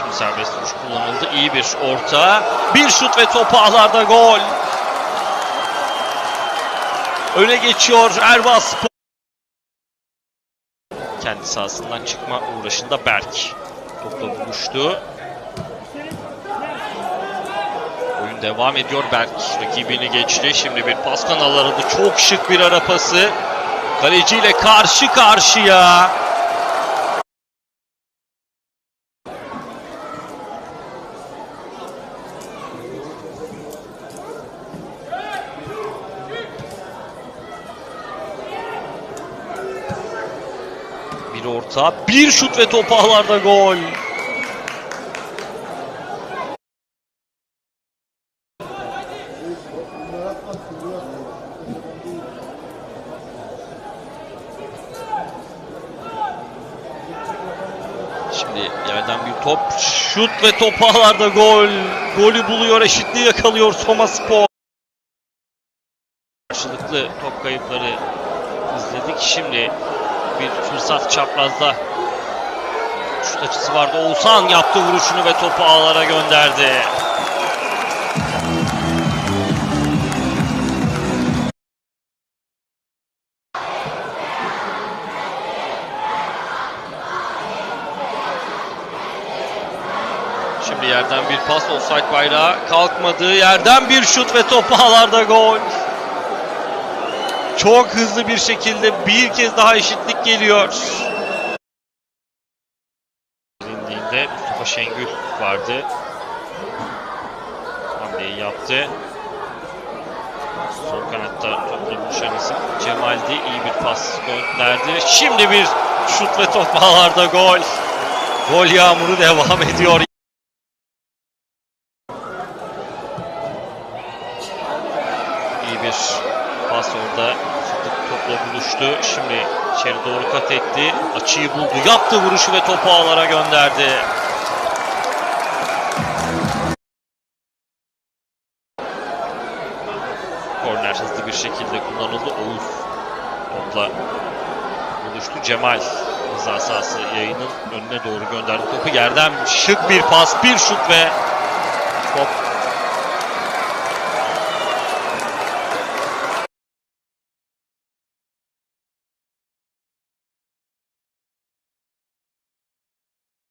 Şimdi serbest vuruş kullanıldı. İyi bir orta. Bir şut ve top ağlarda gol. Öne geçiyor Spor. Kendi sahasından çıkma uğraşında Berk. Topla buluştu. Oyun devam ediyor. Berk rakibini geçti. Şimdi bir pas kanallarında çok şık bir ara pası. Kaleciyle karşı karşıya. Bir orta, bir şut ve top ağlarda gol. Şimdi yerden bir top, şut ve top ağlarda gol. Golü buluyor, eşitliği yakalıyor Soma Spor. Karşılıklı top kayıpları izledik. Şimdi bir fırsat çaprazda şut açısı vardı. Oğuzhan yaptı vuruşunu ve topu ağlara gönderdi. Şimdi yerden bir pas offside bayrağı kalkmadığı yerden bir şut ve top ağlarda gol. Çok hızlı bir şekilde bir kez daha eşitlik geliyor. Bilindiğinde Mustafa Şengül vardı. Hamleyi yaptı. Sol kanatta topla buluşan isim Cemal'di. İyi bir pas gönderdi. Şimdi bir şut ve top gol. Gol yağmuru devam ediyor. İyi bir pas orada. Topla buluştu. Şimdi içeri doğru kat etti. Açıyı buldu. Yaptı vuruşu ve topu ağlara gönderdi. Korner hızlı bir şekilde kullanıldı. Oğuz topla buluştu. Cemal ceza sahası yayının önüne doğru gönderdi. Topu yerden şık bir pas, bir şut ve top